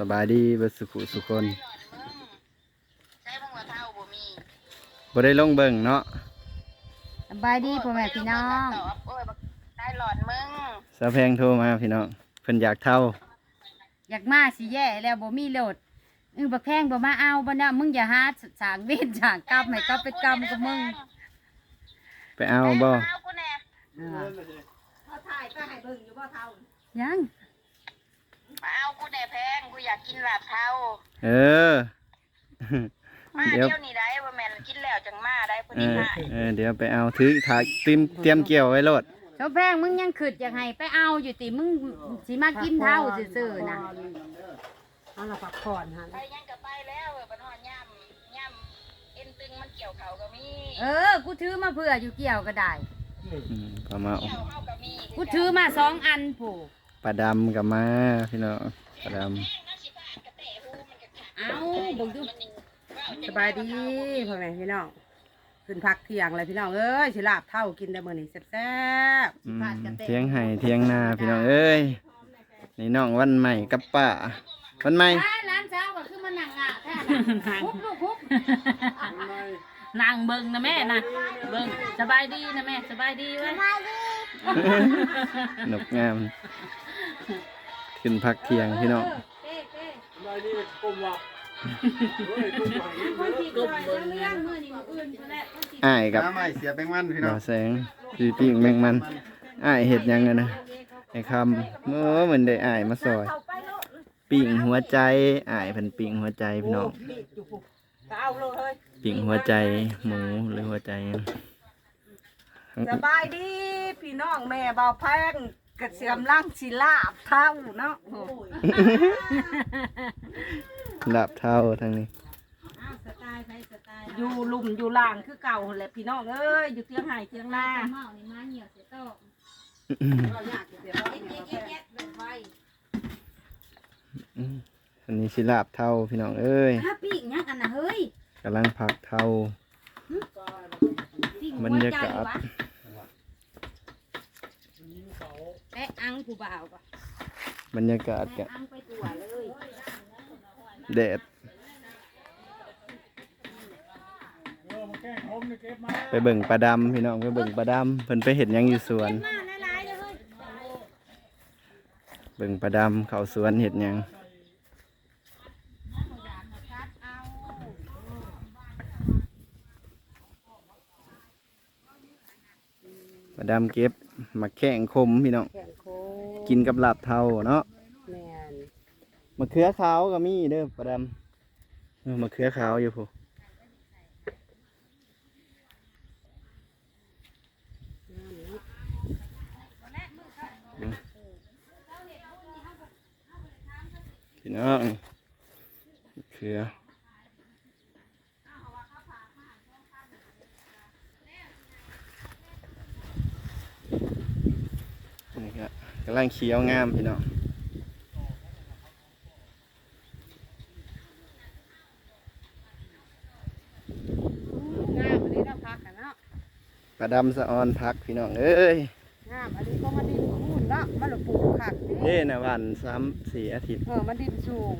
สบายดีเบิดสุขุสุคนใช้มึงว่าเท่าบ่มีบ่ได้ลงเบิ่งเนาะสบายดีพ่อแม่พี่น้องตอบโอ้ยบักได้หลอนมึงสะแพงโทรมาพี่น้องเพิ่นอยากเท่า อยากมาสิแย่แล้วบ่มีโหลดเออบักแพงบ่มาเอาบ่นะมึงอย่าหาสางเวรสางกรรมให้ก็ไปกรรมกับมึงไปเอาบ่เอากูแน่ยังมาเอากูแน่แพงกู อยากกินลาบเท่าเออ มาเดี๋ยวเดี๋ยวนี้ได้บ่แม่นกินแล้วจังมาได้พอเอดีอมาเออเดี๋ยวไปเอาถือถาเตรียมเตรียมเกี่ยวไว้โลดเจ้าแพงมึงยังขึ้นอยากให้ไปเอาอยู่ติมึงสิมากินเท่าซื่อๆนะเอาละพักผ่อนฮะไปยังก็ไปแล้วเออบัดฮอดย่ำย่ำเอ็นตึงมันเกี่ยวเขาก็มีเออ กูถือมาเพื่ออยู่เกี่ยวก็ได้ อืมก็มาเอาเกี่ยวเฮาก็มีกูถือมาสองอันผู้ปลาดำกับมาพี่น้องปลาดแบิ่งดูมันนี่ว่เอสจังบายดีพ่อแม่พี่น้องขึ้นพักเที่ยงเลยพี่น้องเอ้ยสิลาบเท่ากินได้มื้อนี้แซ่บำอืมเทียงไห้เทียงนาพี่น้องเอ้ยนี่น้องวันใหม่กับป้าวันใหม่ร้านร้านเช้าก็คือมันนั่งอะแท้น่ะคุบลูกคุบนั่งเบิ่งนะแม่นะเบิ่งสบายดีนะแม่สบายดีเว้ยนกงามขึ้นพักเที่ยงพี่น้อง คนที่ก่อยเรื่องมื้อนี้มื้ออื่นพุ่นแหละอ้ายกับน้ำไม่เสียแป้งมันพี่น้บ่องอแสงสีปิ้งแมงมันอ้ายเห็ดหยังไงนะไอ้คำเมื่อเหมือนได้อ้ายมาซอยปิ้งหัวใจอ้ายเพิ่นปิ้งหัวใจพี่น้องๆเอาเลยเฮ้ยปิ้งหัวใจหมูหรือหัวใจหยังสบายดีพี่น้องแม่เบาแพงกระเสียมล่างสิลาบเท่าเนาะ ลาบเท่าทางนี้สไตล์ไผสไตล์อยู่ลุ่มอยู่ล่างคือเก่าหั่นแหละพี่น้องเอ้ยอยู่เตียงไห้เตียงนาเมานี่มาเหี่ยวเสียโตะเราอยากจะเสียเราเย็ดๆๆแบบไฟอันนี้สิลาบเท่าพี่น้องเอ้ยถ้าปิ้งยังอันน่ะเฮ้ยกำลังผักเท่าปิ้งบรรยากาศแปะอังผู้บ่าวก็บรรยากาศแปะกะอังไปตัวเลย แดดไปเบิ่งปลาดำพี่น้องไปเบิ่งปลาดำเพิ่นไปเห็นยังอยู่สวนมาหลายๆเลยเฮ้ยเบิ่งปลาดำเขาสวนเห็ดหยังปลาดำเก็บมาแข่งคมพี่น้องแข่งโคกินกับลาบเทาเนาะแม่น มะเขือขาวก็มีเด้อปลาดำเออมะเขือขาวอยู่พูพี่น้องมะเขือนี่ก็กำลังเขียวงามพี่น้องามอันนี้เราพักกันเนาะ ปลาดำสะออนพักพี่น้องเอ้ยงามอันนี้ก็มาดินคูนเนาะมันละปลูกผักดิเด้นะวันซ้ำสี่อาทิตย์เออมันดินสูง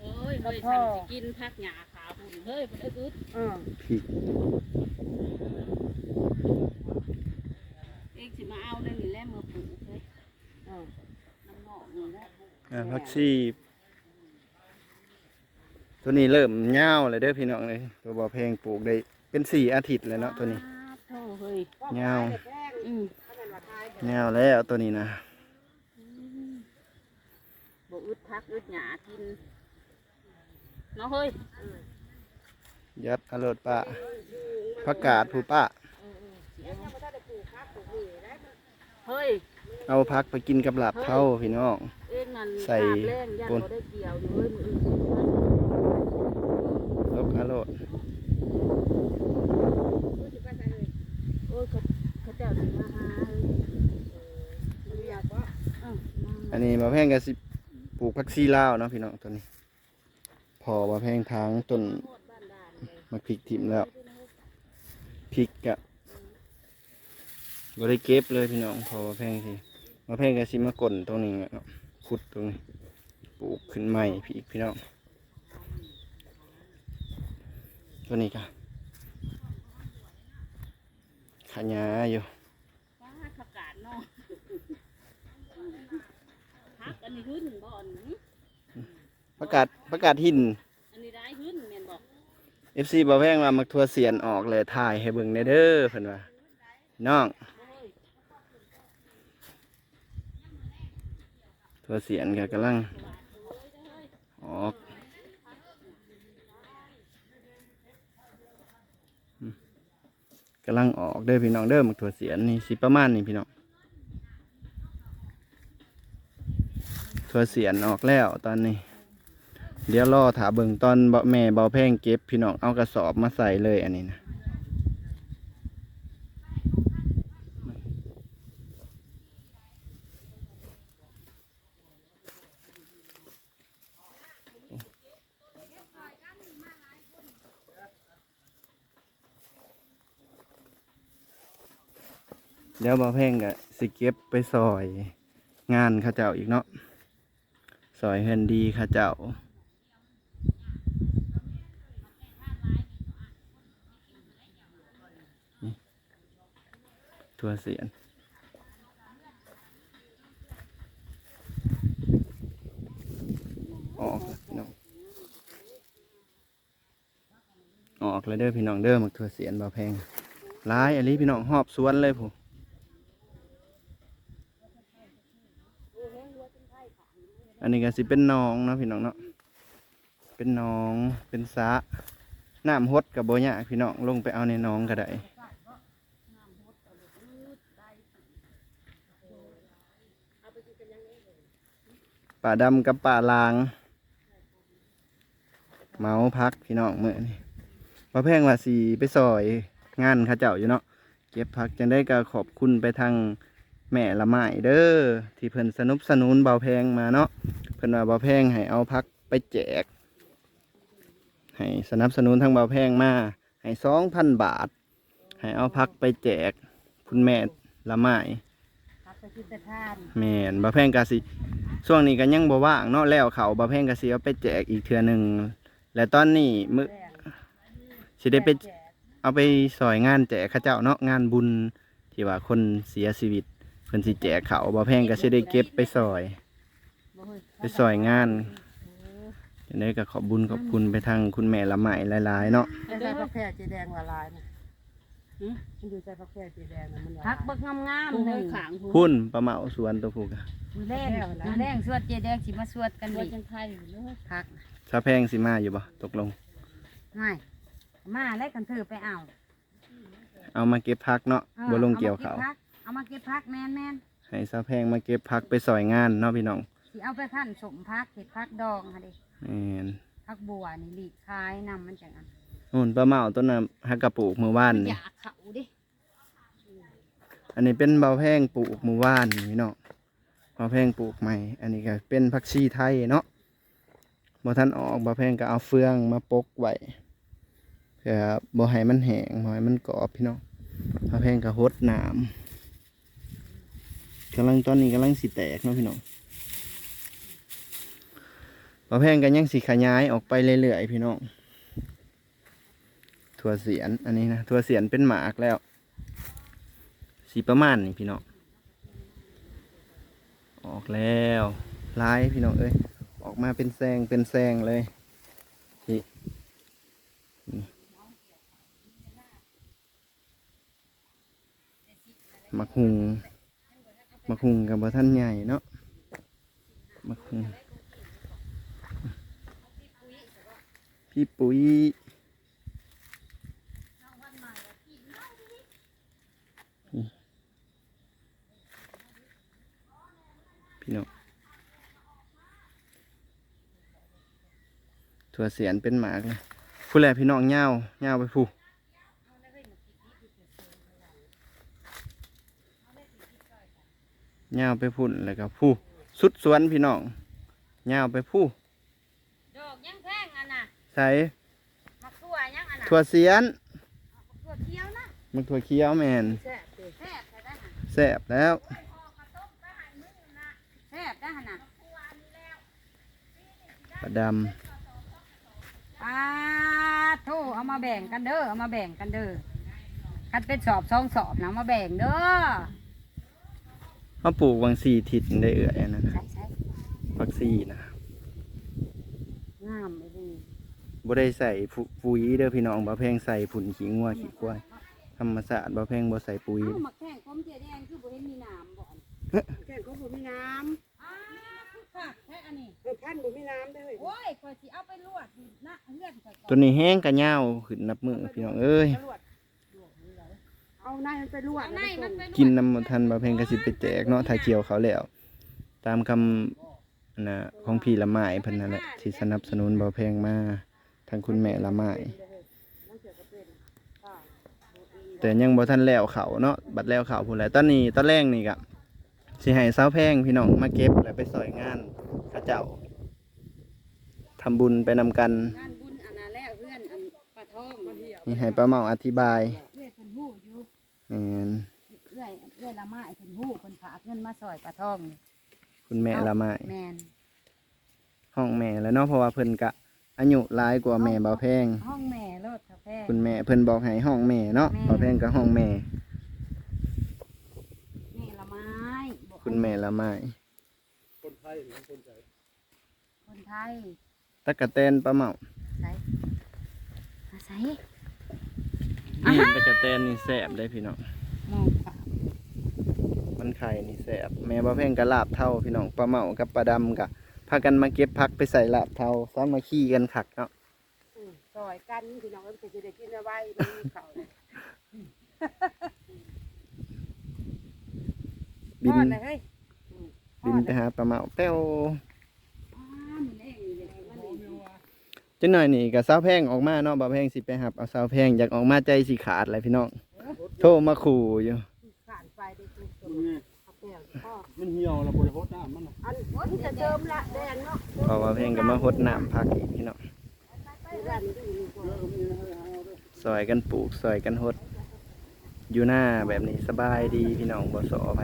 โอ้ยเฮ้ยพ่อทำสิกินพักหญ้าขาวพุ่นเฮ้ยพุ่นเอ้ยอึดเออพริกเองสิมาเอาได้นี่แหละมือปลูกเฮ้ยเออน้ำงอกนี่แหละอ่าพักซี่ตัวนี้เริ่มเง่าวเลยเด้อพี่น้องเลยตัวบ่อเพลงปลูกได้เป็นสี่อาทิตย์แล้วเนาะตัวนี้โธ่ เฮ้ยเงาอืมเง่าวแล้วตัวนี้นะบ่อึดพักอึดหญ้ากินเนาะเฮ้ยยัดอรดป้าผักกาดผู้ป้าเฮ้ยเอาพักไปกินกับลาบเท่าพี่น้องเองนั่นใส่ลาบแรงยันปนบ่ได้เกี่ยวอยู่เฮ้ยมืออื่นลกอรดโอ้ย เขาเจ้าสิมาหาเฮ้ยเอออยากว่าเออมาอันนี้บ่อแพงก็สิปลูกผักซีลาวเนาะพี่น้องตัวนี้ พอบ่อแพงทางต้นมาพริกถิ่มแล้วพริกกะบ่ได้เก็บเลยพี่น้องพอบ่อแพงสิบ่อแพงก็สิมากลนตรงนี้เนาะขุดตรงนี้ปลูกขึ้นใหม่พี่พี่น้องตัวนี้ก็ ขายาอยู่ฟ้าขับกาดเนาะฮักอันนี้หึ้นบ่อนนี้ประกาศประกาศหิน อันนี้ได้หึ้นแม่นบอก FC บ่แพงว่ามักทัวเสียนออกเลยถ่ายให้เบิ่งแหน่เด้อเพิ่นว่าน้องทัวเสียนก็กำลังออกอืมกำลังออก เด้อพี่น้องเด้อมักทัวเสียนนี่สิประมาณนี้พี่น้องถั่วเสียนออกแล้วตอนนี้ เดี๋ยวรอถาเบิ่งตอนเบาแม่เบาแพงเก็บพี่น้องเอากระสอบมาใส่เลยอันนี้นะ เดี๋ยวเบาแพงก็สิเก็บไปซอยงานข้าเจ้าอีกเนาะซอยเฮนดีข้าเจ้าทัวเสียนออกพี่น้องออกเลยเด้อพี่น้องเด้อมักทัวเสียนบ่แพงร้ายอันนี้พี่น้องหอบสวนเลยผม นี้ก็สิเป็นหนองเนาะพี่น้องเนาะเป็นหนองเป็นสระน้ำฮดกับโบยาพี่น้องลงไปเอาในหนองก็ได้ป่าดำกับป่าลาง เมาพักพี่น้องเมื่อนี่พระแพงว่าสีไปซอยงานข้าเจ้าอยู่เนาะเก็บพักจังได้ก็ขอบคุณไปทาง แม่ละไม้เด้อที่เพิ่นสนับสนุนเบาแพงมาเนาะเพิ่นว่าเบาแพงให้เอาพักไปแจก ให้สนับสนุนทางเบาแพงมาให้สองพันบาท ให้เอาพักไปแจก คุณแม่ละไม้ครับไปกินแต่ทานแม่นบะแพงกะสิช่วงนี้ก็ยังบ่ว่างเนาะแล้วเขาบะแพงกะสิเอาไปแจกอีกเทื่อหนึ่งและตอนนี้มื้อสิได้ไปเอาไปสอยงานแจกเข้าเจ้าเนาะงานบุญที่ว่าคนเสียชีวิตเพิ่นสิแจกเขาบะแพงก็สิได้เก็บไปซอย ไปซอยงานจังไดก็ขอบบุญขอบคุณไปทางคุณแม่ละไหมหลายๆเนาะอันใส่เด้อผักแพร่จีแดงละลายนะมันอยู่ใส่ผักแพร่จีแดงนะมันละลายพักเบิกงามผู้ๆหให้นึ่งขางผู้พุ่นประเหมาสวนตัวผูกอะมือแรงมือแรงสวดเจแดงสิมาสวดกันว่าอีกจังไทยอยู่เลยพักถ้าแพงสิมาอยู่บ่ตกลง ไม่มาแล้วกันเธอไปเอาเอามาเก็บพักเนาะออบ่ลงเกี่ยวเขา เอามาเก็บพักแมนแมนให้ซาแพงมาเก็บพักไปซอยงานเนาะพี่น้องสิเอาไปขั้นสมพักเห็ดพักดองค่ะดิแม่นพักบัวนี่หลีกคายนำมันจังอันนู่นปลาเมาต้นน่ะฮักกระปลูกมือว่านอนี่ยากเขาดิอันนี้เป็นเบาแพงปลูกมือว่านนี่เนาะเบาแพงปลูกใหม่ อันนี้ก็เป็นผักชีไทยเนาะบ่ทันออกเบาแพงก็เอาเฟืองมาปกไว้เพื่อบ่ให้มันแห้งบ่ให้มันกรอบพี่น้องเบาแพงก็หดน้ำ กำลังตอนนี้กำลังสิแตกเนาะพี่น้องเบาแพงก็ยังสิขยายออกไปเรื่อยๆพี่น้องถั่วเสียนอันนี้นะถั่วเสียนเป็นหมากแล้วสีประมาณนี่พี่น้องออกแล้วลายพี่น้องเอ้ยออกมาเป็นแซงเป็นแซงเลยพี่มักหุง มักหุงกับบท่านใหญ่เนาะมักหุงพี่ปุ๋ยพี่น้องถั่วเสียนเป็นหมากเลยผู้แลพี่น้องเงาเงาไปผู้ เงาไปพุ่นแล้วก็ผู้สุดสวนพี่น้องเงาไปผู้ดอกยังแพงอันน่ะใส่มักตัวยังอันน่ะถั่วเสียนตัวเคี้ยวนะมันถั่วเขียวแมนแซ่บแซ่บได้หั่นแซ่บแล้วแซ่บได้หั่นน่ะปลาดอ่าโทเอามาแบ่งกันเด้อเอามาแบ่งกันเด้อคันเป็นสอบสองสอบนะมาแบ่งเด้อำเขาปลูกวังสี่ทิศได้เอื่อยอันนะนะใช่ใช่พักซี่นะงามเลยดิบ่ได้ใส่ผุปุ๋ยเด้อพี่น้องบ่แพงใส่ผุนขี้งัวขี้ควายธรรมศาสตร์บ่แพงบ่ใส่ปุ๋ยเอ้ามาแข่งก้มเจแดงคือบ่เห็นมีน้ำบ่อนแก่เขาบ่มีน้อ้าคือคักแท้อันนี้ำเออพันบ่มีน้ำได้อเฮ้ยโอ้ยข่อยสิเอาไปลวกอยู่นะเฮือนข่อยก่อนตัวนี้แห้งกะยาวขึ้นนับมือพี่น้องเอ้ย เอาในมันไปลวกเอาในมันไปลวกินน้ำบ่ทันบ่แพงก็สิไปแจกเนาะถ้าเกี่ยวเขาแล้ว ตามคำอันน่ะของพี่ละไม้เพิ่นนั่นแหละที่สนับสนุนบ่แพงมาทางคุณแม่ละไม้แต่ยังบ่ทันแล้วเขาเนาะบัดแล้วเขาพุ่นแหละตอนนี้ตอนแรกนี่ก็สิให้สาวแพงพี่น้องมาเก็บแล้วไปซอยงานเขาเจ้าทำบุญไปนำกัน งานบุญอันนั้นแล้วเฮือนอันปลาทองเอื้อยนี่ให้ป้าเมาอธิบาย เพิ่นฮู้อยู่ แม่นเอื้อยเอื้อยละไม้เพิ่นฮู้เพิ่นฝากเงินมาซอยปลาทองนี่คุณแม่ละไม้แม่นห้องแม่แล้วเนาะเพราะว่าเพิ่นกะอายุหลายกว่าแม่เบาแพง ห้องแม่รถกาแฟ คุณแม่เพิ่นบอกให้ห้องแม่เนาะแม่ เบาแพงก็ห้องแม่ แม่ละไม้บอกคุณแม่ละไม้คนไทยตะกะแตนป้าเมาใส่มาใส่ นี่ตะกะแตนนี่แซ่บเลยพี่น้องมองค่ะมันไข่นี่แซ่บแม่เบาแพงก็ลาบเท่าพี่น้องป้าเมากับป้าดำกะพากันมาเก็บผักไปใส่ลาบเท่าซ้ามาขี้กันคักเนาะอืมซอยกันพี่น้องเอ้ยจะได้กินเอาไว้มันมีเขาวบิน ทอดเลยเฮ้ยบินไปหาป้าเมาแป้ว อ้ามันเองนี่เลยมันเอง จังหน่อยนี่ก็สาวแพงออกมาเนาะเบาแพงสิไปหับเอาสาวแพงอยากออกมาใจสิขาดเลยพี่น้องโทรมาขู่อยู่ผ่านไปได้กินตัวเอาแป้งพ่อมันเหี่ยวแล้วบริโภคน้ำมันน่ะอันนี้จะเจิมละแดงเนาะเพราะว่าเพลงก็มาหดน้ำพักอีกพี่น้องที่ร้านนี้ก็อยู่นี่ก่อนซอยกันปลูกซอยกันหด อยู่หน้าแบบนี้สบายดีพี่น้องบ่สอไป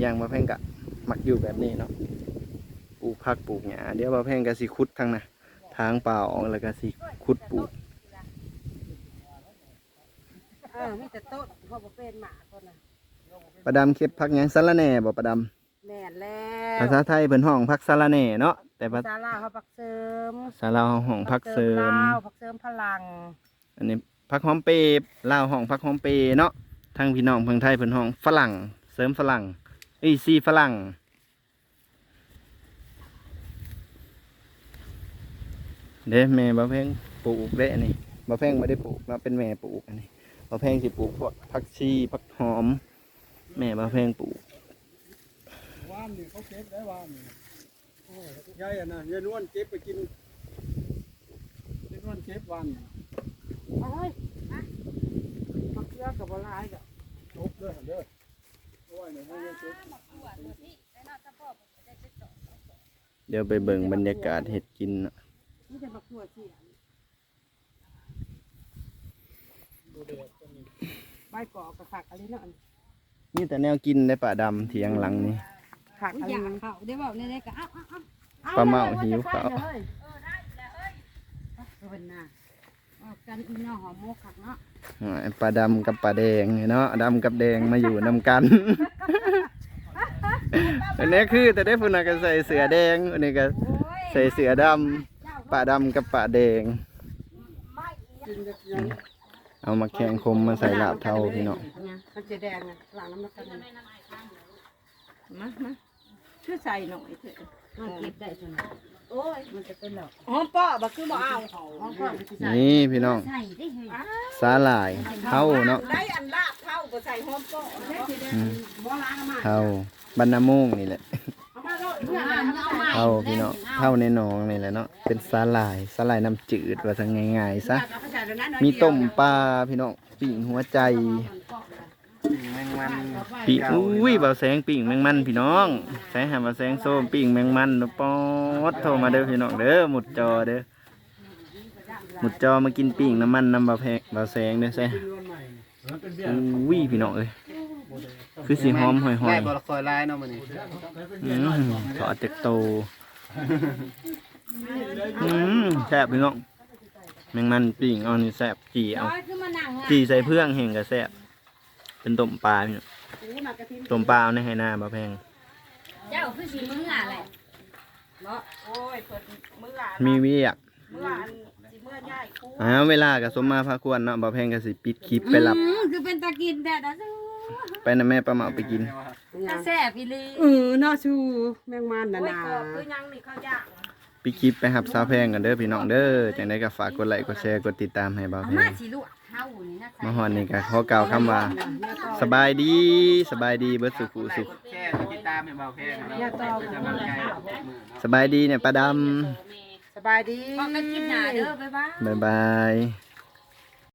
อย่างบ่แพงกะมักอยู่แบบนี้เนาะปลูกผักปลูกหญ้าเดี๋ยวบ่แพงก็สิขุดทางน่ะ ทางเปล่าออกแล้วก็สิขุดปลูกเออมีแต่โต๊ะพ่อบ่เป็นหมาคนน่ะประดำเก็บผักหยังสะระแหน่บ่ประดแม่นแล้ำวภาษาไทยเพิ่นห้องผักสะระแหน่เนาะแต่ภาภาษาลาวเขาปักเสริมษาลาวห้องผักเสริม ลาวผักเสริมพลังอันนี้ผักหอมเปรย์ลาวห้องผักหอมเปรย์เนาะทางพี่น้องเพิ่งไทยเพิ่นห้องฝรั่ง เสริมฝรั่งเอ้ยซีฝรั่ง เด้แม่บ่แพงปลูกเด้นนี้บ่แพงบ่ได้ปลูกนะเป็นแม่ปลูกอันนี้บ่แพงสิปลูกพวกผักชีผักหอม แม่บ่แพงปลูกว่านนี่เขาเก็บได้ว่านนี่ยายอะนะยายนวลเก็บไปกินยายนวลเก็บว่านี่เอาเฮ้ยมาผักเกลือกับบัวลายกับจบเด้อเด้อโอ้ยเนี่ยให้ยายจบเดี๋ยวไปเบิ่งบรรยากาศเฮ็ดกิน เนาะนี่จะมาขวดสิใบกอกกับผักอะไรเนาะมีแต่แนวกินได้ป่าดำเถียงหลังนี่ผักออะไรยากมันเขาได้บอกในๆก็เอ้าเอ้าเอ้าปลาเมาหิวข้าวเพิ่นน่ะเอากันอีน้องหอมหมกคักเนาะอ่าปลาดำกับปลาแดงนี่เนาะดำกับแดงมาอยู่นำกัน อันนี้คือแต่ได้พุ่นน่ะก็ใส่เสือแดงอันนี้ก็ใส่เสือดำ ปลาดำกับปลาแดง เอามาแข่งคมมาใส่ลาบเท่าพี่น้องมันจะแดงอะหลังน้ำมันกันมามาช่วยใส่หน่อยเถอะเอาเก็บได้จังโอ้ย มันจะเป็นหรอกหอมป้อบักคือบ่เอาห้องพ่อมันสิใส่นี่พี่น้องใส่ได้เฮ้ยสาหร่ายเท่าเนาะได้อันลาบเท่าบ่ใส่หอมป้อเนาะอืมบ่ล้างมาเท่าบรรณมงนี่แหละ เอามาโลดเนาใหม่เท่าพี่น้องเท่าในหนองนี่แหละเนาะเป็นสาหร่ายสาหร่ายน้ำจืดว่าซะง่ายๆซะมีต้มปลาพี่น้องปิ่งหัวใจแมงมันปีอุ้ยเบาแสงปิ่งแมงมันพี่น้องแสงหาเบาแสงส้มปิ่งแมงมันปอดโทรมาเด้อพี่น้องเด้อหมุดจอเด้อหมุดจอมากินปิ่งน้ำมันน้ำบาแพงบาแสงเด้อแซ่อุ้ยพี่น้องเอ้ย คือสีหอมหอยหอยบ่ละคอยลายเนาะมื้อนี้อืมถอดจากโตอืมแซ่บพี่น้องแมงมันปิ้งเอานี่แซ่บจีเอาน้อยคือมานั่งล่ะจีใส่เพื่องเฮงก็แซ่บเป็นต้มปลาพี่น้องนี่มากระทิมต้มปลาเอาในไหหน้าบ่แพงเจ้าคือสิมึงอะแหละเนาะโอ้ยเพิ่นเมื่อมีเวียกเมื่ออันสิเมื่อย่ายกูอ้าวเวลาก็สมมาพาควรเนาะบ่แพงก็สิปิดคลิปไปรับอืมคือเป็นตากินแดดนะซู ไปนะแม่ปลาเหมาไปกินตาแซ่บอีหลีเออน่าชูแมงมันน่ะโอ้ยนะกอบคือยังนี่เขาย่างปิดคลิปไปหับสาวแพงกันเด้อพี่น้องเด้อจังได๋ก็ฝากกดไลค์กดแชร์กดติดตามให้บ่าวเอาแพมางสิลูกเฮานี่นะมาฮอดนี่ก็ขอกล่าวคำว่าสบายดีสบายดีเบิดสุขสุขแค่ติดตามให้เบาแค่นะอย่าต่อ เป็นกำลังใจสบายดีเนี่ยป้าดสบายดีพอกันกินหน้าเด้อบ๊ายบายำบ๊ายบาย